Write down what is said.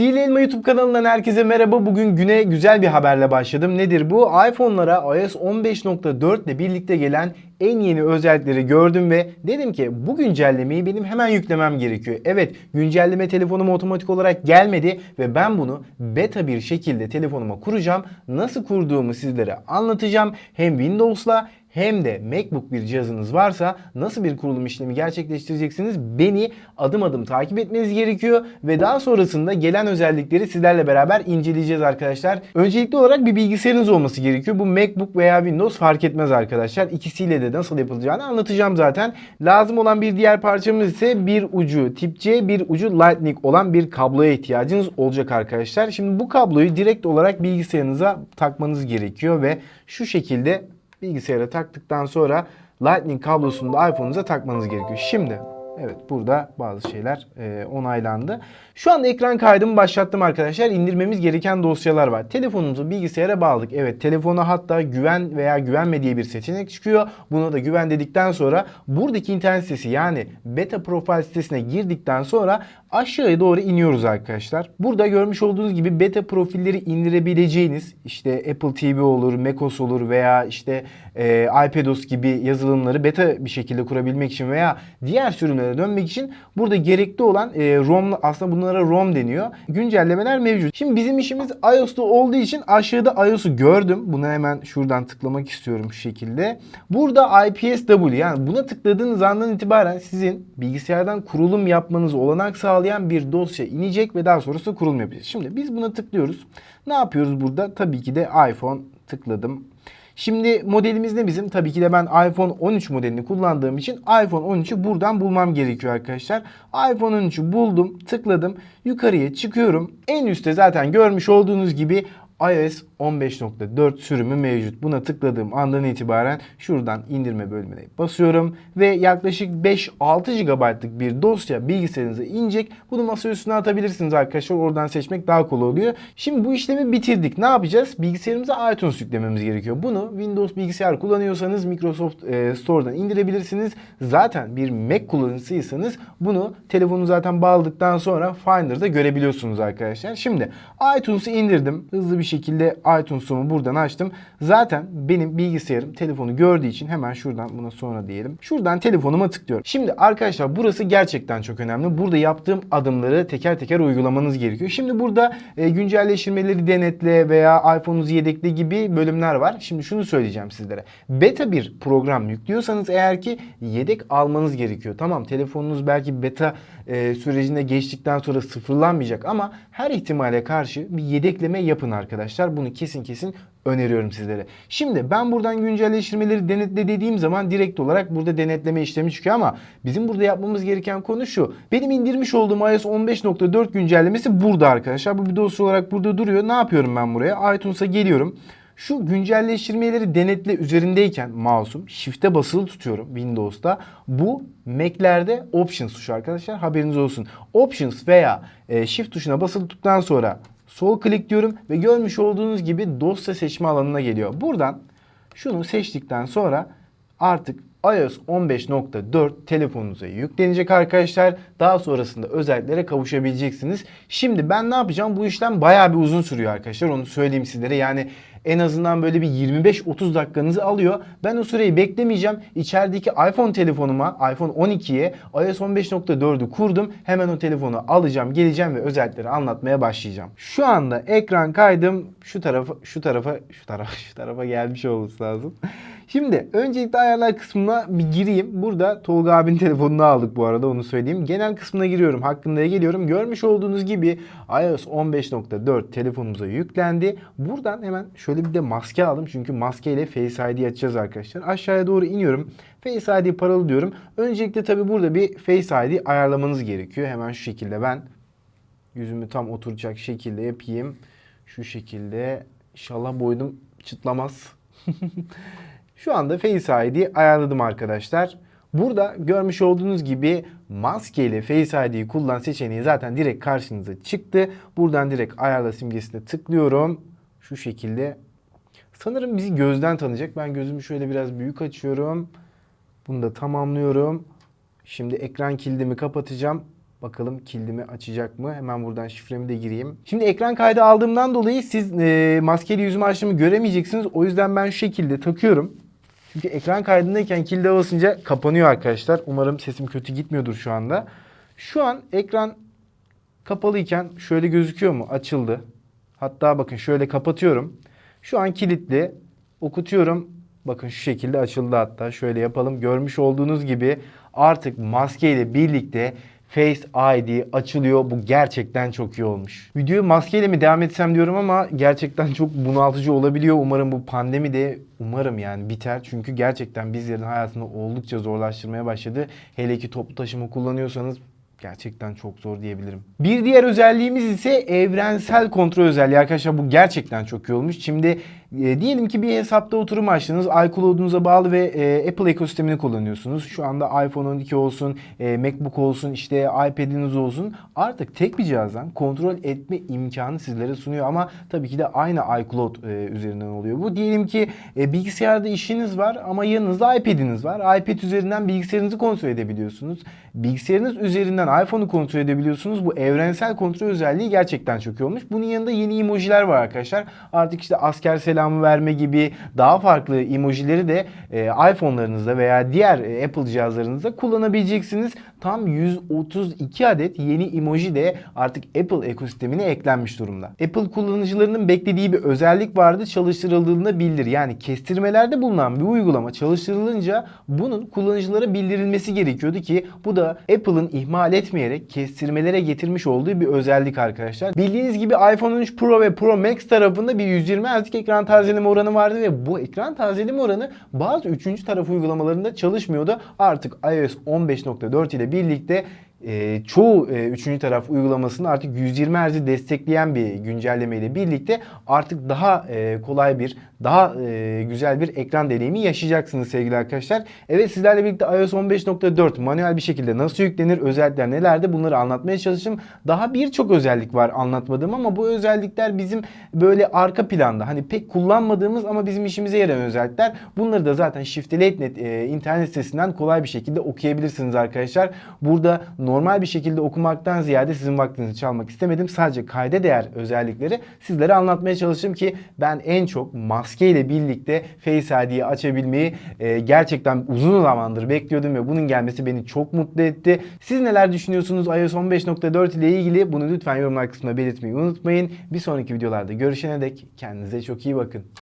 Sihirli Elma YouTube kanalından herkese merhaba. Bugün güne güzel bir haberle başladım. Nedir bu? iPhone'lara iOS 15.4 ile birlikte gelen en yeni özellikleri gördüm ve dedim ki bu güncellemeyi benim hemen yüklemem gerekiyor. Evet güncelleme telefonuma otomatik olarak gelmedi ve ben bunu beta bir şekilde telefonuma kuracağım. Nasıl kurduğumu sizlere anlatacağım. Hem Windows'la hem de MacBook bir cihazınız varsa nasıl bir kurulum işlemi gerçekleştireceksiniz beni adım adım takip etmeniz gerekiyor ve daha sonrasında gelen özellikleri sizlerle beraber inceleyeceğiz arkadaşlar. Öncelikli olarak bir bilgisayarınız olması gerekiyor. Bu MacBook veya Windows fark etmez arkadaşlar. İkisiyle de nasıl yapılacağını anlatacağım zaten. Lazım olan bir diğer parçamız ise bir ucu tip C, bir ucu Lightning olan bir kabloya ihtiyacınız olacak arkadaşlar. Şimdi bu kabloyu direkt olarak bilgisayarınıza takmanız gerekiyor ve şu şekilde bilgisayara taktıktan sonra Lightning kablosunu da iPhone'unuza takmanız gerekiyor. Şimdi evet burada bazı şeyler e, onaylandı. Şu anda ekran kaydımı başlattım arkadaşlar. İndirmemiz gereken dosyalar var. Telefonumuzu bilgisayara bağladık. Evet telefona hatta güven veya güvenme diye bir seçenek çıkıyor. Buna da güven dedikten sonra buradaki internet sitesi yani beta profil sitesine girdikten sonra aşağıya doğru iniyoruz arkadaşlar. Burada görmüş olduğunuz gibi beta profilleri indirebileceğiniz işte Apple TV olur, macOS olur veya işte e, iPadOS gibi yazılımları beta bir şekilde kurabilmek için veya diğer sürümlere dönmek için burada gerekli olan e, ROM aslında bunlara ROM deniyor. Güncellemeler mevcut. Şimdi bizim işimiz iOS'ta olduğu için aşağıda iOS'u gördüm. Bunu hemen şuradan tıklamak istiyorum şu şekilde. Burada IPSW yani buna tıkladığınız andan itibaren sizin bilgisayardan kurulum yapmanızı olanak sağlayan bir dosya inecek ve daha sonrasında kurulum yapacağız. Şimdi biz buna tıklıyoruz. Ne yapıyoruz burada? Tabii ki de iPhone tıkladım. Şimdi modelimiz ne bizim? Tabii ki de ben iPhone 13 modelini kullandığım için iPhone 13'ü buradan bulmam gerekiyor arkadaşlar. iPhone 13'ü buldum, tıkladım. Yukarıya çıkıyorum. En üstte zaten görmüş olduğunuz gibi iOS 15.4 sürümü mevcut. Buna tıkladığım andan itibaren şuradan indirme bölümüne basıyorum ve yaklaşık 5-6 GB'lık bir dosya bilgisayarınıza inecek. Bunu masa üstüne atabilirsiniz arkadaşlar. Oradan seçmek daha kolay oluyor. Şimdi bu işlemi bitirdik. Ne yapacağız? Bilgisayarımıza iTunes yüklememiz gerekiyor. Bunu Windows bilgisayar kullanıyorsanız Microsoft e, Store'dan indirebilirsiniz. Zaten bir Mac kullanıcısıysanız bunu telefonu zaten bağladıktan sonra Finder'da görebiliyorsunuz arkadaşlar. Şimdi iTunes'u indirdim. Hızlı bir şekilde iTunes'umu buradan açtım. Zaten benim bilgisayarım telefonu gördüğü için hemen şuradan buna sonra diyelim. Şuradan telefonuma tıklıyorum. Şimdi arkadaşlar burası gerçekten çok önemli. Burada yaptığım adımları teker teker uygulamanız gerekiyor. Şimdi burada e, güncelleştirmeleri denetle veya iPhone'unuzu yedekle gibi bölümler var. Şimdi şunu söyleyeceğim sizlere. Beta bir program yüklüyorsanız eğer ki yedek almanız gerekiyor. Tamam telefonunuz belki beta e, sürecinde geçtikten sonra sıfırlanmayacak ama her ihtimale karşı bir yedekleme yapın arkadaşlar. Bunu kesin kesin öneriyorum sizlere. Şimdi ben buradan güncelleştirmeleri denetle dediğim zaman direkt olarak burada denetleme işlemi çıkıyor ama bizim burada yapmamız gereken konu şu. Benim indirmiş olduğum iOS 15.4 güncellemesi burada arkadaşlar. Bu bir dosya olarak burada duruyor. Ne yapıyorum ben buraya? iTunes'a geliyorum. Şu güncelleştirmeleri denetle üzerindeyken mouse'um shift'e basılı tutuyorum Windows'ta. Bu Mac'lerde Options tuşu arkadaşlar haberiniz olsun. Options veya e, shift tuşuna basılı tuttuktan sonra sol klik diyorum ve görmüş olduğunuz gibi dosya seçme alanına geliyor. Buradan şunu seçtikten sonra artık iOS 15.4 telefonunuza yüklenecek arkadaşlar. Daha sonrasında özelliklere kavuşabileceksiniz. Şimdi ben ne yapacağım? Bu işlem bayağı bir uzun sürüyor arkadaşlar. Onu söyleyeyim sizlere. Yani en azından böyle bir 25-30 dakikanızı alıyor. Ben o süreyi beklemeyeceğim. İçerideki iPhone telefonuma, iPhone 12'ye iOS 15.4'ü kurdum. Hemen o telefonu alacağım, geleceğim ve özellikleri anlatmaya başlayacağım. Şu anda ekran kaydım şu tarafa, şu tarafa, şu tarafa, şu tarafa gelmiş olması lazım. Şimdi öncelikle ayarlar kısmına bir gireyim. Burada Tolga abinin telefonunu aldık bu arada onu söyleyeyim. Genel kısmına giriyorum. Hakkında'ya geliyorum. Görmüş olduğunuz gibi iOS 15.4 telefonumuza yüklendi. Buradan hemen şöyle bir de maske aldım. Çünkü maskeyle Face ID açacağız arkadaşlar. Aşağıya doğru iniyorum. Face ID paralı diyorum. Öncelikle tabi burada bir Face ID ayarlamanız gerekiyor. Hemen şu şekilde ben yüzümü tam oturacak şekilde yapayım. Şu şekilde. İnşallah boynum çıtlamaz. Şu anda Face ID ayarladım arkadaşlar. Burada görmüş olduğunuz gibi maske ile Face ID'yi kullan seçeneği zaten direkt karşınıza çıktı. Buradan direkt ayarla simgesine tıklıyorum. Şu şekilde. Sanırım bizi gözden tanıyacak. Ben gözümü şöyle biraz büyük açıyorum. Bunu da tamamlıyorum. Şimdi ekran kilidimi kapatacağım. Bakalım kilidimi açacak mı? Hemen buradan şifremi de gireyim. Şimdi ekran kaydı aldığımdan dolayı siz e, maskeli yüzümü açtığımı göremeyeceksiniz. O yüzden ben şu şekilde takıyorum. Çünkü ekran kaydındayken kilide basınca kapanıyor arkadaşlar. Umarım sesim kötü gitmiyordur şu anda. Şu an ekran kapalıyken şöyle gözüküyor mu? Açıldı. Hatta bakın şöyle kapatıyorum. Şu an kilitli. Okutuyorum. Bakın şu şekilde açıldı hatta. Şöyle yapalım. Görmüş olduğunuz gibi artık maske ile birlikte Face ID açılıyor. Bu gerçekten çok iyi olmuş. Videoyu maskeyle mi devam etsem diyorum ama gerçekten çok bunaltıcı olabiliyor. Umarım bu pandemi de umarım yani biter. Çünkü gerçekten bizlerin hayatını oldukça zorlaştırmaya başladı. Hele ki toplu taşıma kullanıyorsanız Gerçekten çok zor diyebilirim. Bir diğer özelliğimiz ise evrensel kontrol özelliği. Arkadaşlar bu gerçekten çok iyi olmuş. Şimdi e, diyelim ki bir hesapta oturum açtınız. iCloud'unuza bağlı ve e, Apple ekosistemini kullanıyorsunuz. Şu anda iPhone 12 olsun, e, MacBook olsun, işte iPad'iniz olsun. Artık tek bir cihazdan kontrol etme imkanı sizlere sunuyor. Ama tabii ki de aynı iCloud e, üzerinden oluyor. Bu diyelim ki e, bilgisayarda işiniz var ama yanınızda iPad'iniz var. iPad üzerinden bilgisayarınızı kontrol edebiliyorsunuz. Bilgisayarınız üzerinden iPhone'u kontrol edebiliyorsunuz. Bu evrensel kontrol özelliği gerçekten çok iyi olmuş. Bunun yanında yeni emojiler var arkadaşlar. Artık işte asker selamı verme gibi daha farklı emojileri de e, iPhone'larınızda veya diğer e, Apple cihazlarınızda kullanabileceksiniz. Tam 132 adet yeni emoji de artık Apple ekosistemine eklenmiş durumda. Apple kullanıcılarının beklediği bir özellik vardı çalıştırıldığında bildir. Yani kestirmelerde bulunan bir uygulama çalıştırılınca bunun kullanıcılara bildirilmesi gerekiyordu ki bu da Apple'ın ihmal etmeyerek kestirmelere getirmiş olduğu bir özellik arkadaşlar. Bildiğiniz gibi iPhone 13 Pro ve Pro Max tarafında bir 120 Hz'lik ekran tazeleme oranı vardı ve bu ekran tazeleme oranı bazı üçüncü taraf uygulamalarında çalışmıyordu. Artık iOS 15.4 ile birlikte e, çoğu e, üçüncü taraf uygulamasını artık 120 Hz'i destekleyen bir güncelleme ile birlikte artık daha e, kolay bir, daha e, güzel bir ekran deneyimi yaşayacaksınız sevgili arkadaşlar. Evet sizlerle birlikte iOS 15.4 manuel bir şekilde nasıl yüklenir, özellikler nelerde bunları anlatmaya çalıştım. Daha birçok özellik var anlatmadığım ama bu özellikler bizim böyle arka planda hani pek kullanmadığımız ama bizim işimize yarayan özellikler. Bunları da zaten Shift'e.net e, internet sitesinden kolay bir şekilde okuyabilirsiniz arkadaşlar. Burada normal bir şekilde okumaktan ziyade sizin vaktinizi çalmak istemedim. Sadece kayda değer özellikleri sizlere anlatmaya çalıştım ki ben en çok maske ile birlikte Face ID'yi açabilmeyi e, gerçekten uzun zamandır bekliyordum ve bunun gelmesi beni çok mutlu etti. Siz neler düşünüyorsunuz iOS 15.4 ile ilgili? Bunu lütfen yorumlar kısmına belirtmeyi unutmayın. Bir sonraki videolarda görüşene dek kendinize çok iyi bakın.